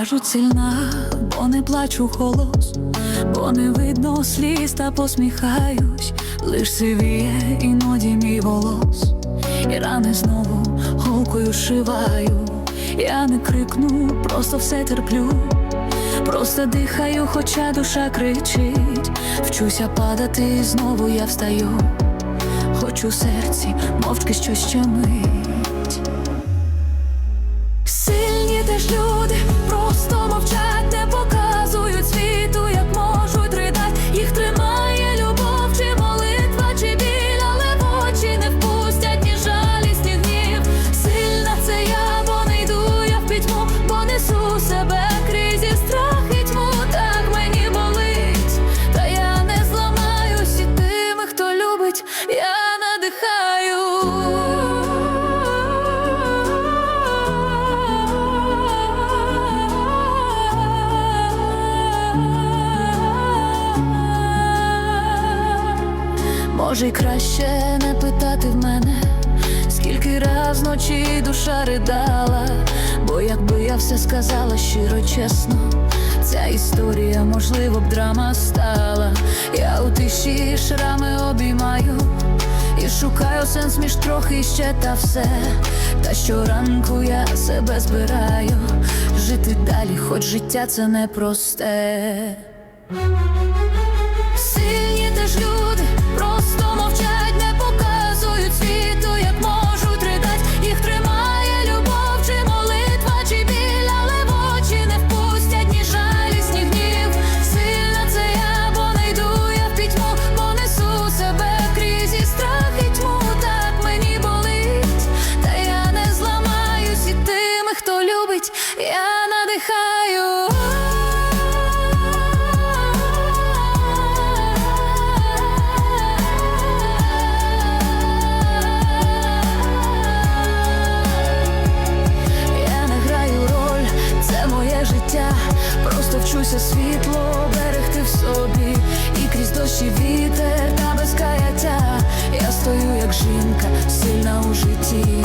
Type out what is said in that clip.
Кажуть, сильна, бо не плачу голос, бо не видно сліз та посміхаюсь, лиш сивіє іноді мій волос, і рани знову голкою шиваю. Я не крикну, просто все терплю, просто дихаю, хоча душа кричить. Вчуся падати, і знову я встаю. Хоч у серці мовчки щось щемить. Може, й краще не питати в мене, скільки раз вночі душа ридала, бо якби я все сказала щиро чесно, ця історія, можливо, б драма стала. Я у тиші шрами обіймаю. Шукаю сенс між трохи ще та все. Та щоранку я себе збираю жити далі, хоч життя це непросте. навчуся світло берегти в собі, і крізь дощ і вітер та без каяття Я стою, як жінка, сильна у житті.